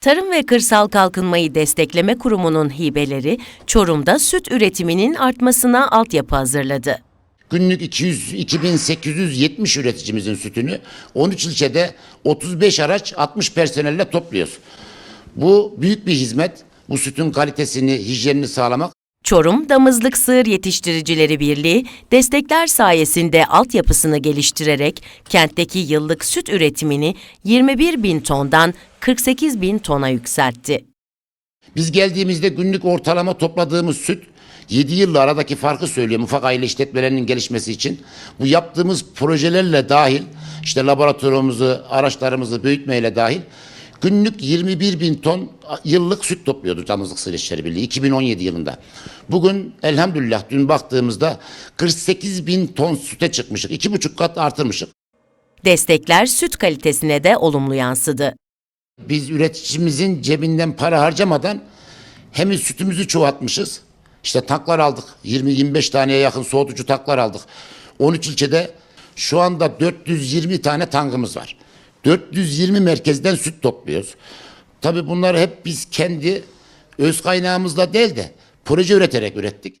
Tarım ve Kırsal Kalkınmayı Destekleme Kurumu'nun hibeleri Çorum'da süt üretiminin artmasına altyapı hazırladı. Günlük 200 2870 üreticimizin sütünü 13 ilçede 35 araç 60 personelle topluyoruz. Bu büyük bir hizmet. Bu sütün kalitesini, hijyenini sağlamak Çorum Damızlık Sığır Yetiştiricileri Birliği destekler sayesinde altyapısını geliştirerek kentteki yıllık süt üretimini 21 bin tondan 48 bin tona yükseltti. Biz geldiğimizde günlük ortalama topladığımız süt 7 yılla aradaki farkı söylüyorum ufak aile işletmelerinin gelişmesi için. Bu yaptığımız projelerle dahil işte laboratuvarımızı, araçlarımızı büyütmeyle dahil günlük 21 bin ton yıllık süt topluyordu Damızlık Sığır İşleri Birliği 2017 yılında. Bugün elhamdülillah dün baktığımızda 48 bin ton süte çıkmışık. iki buçuk kat artırmışık. Destekler süt kalitesine de olumlu yansıdı. Biz üreticimizin cebinden para harcamadan hem sütümüzü çoğaltmışız. İşte taklar aldık. 20-25 taneye yakın soğutucu taklar aldık. 13 ilçede şu anda 420 tane tankımız var. 420 merkezden süt topluyoruz. Tabii bunları hep biz kendi öz kaynağımızla değil de proje üreterek ürettik.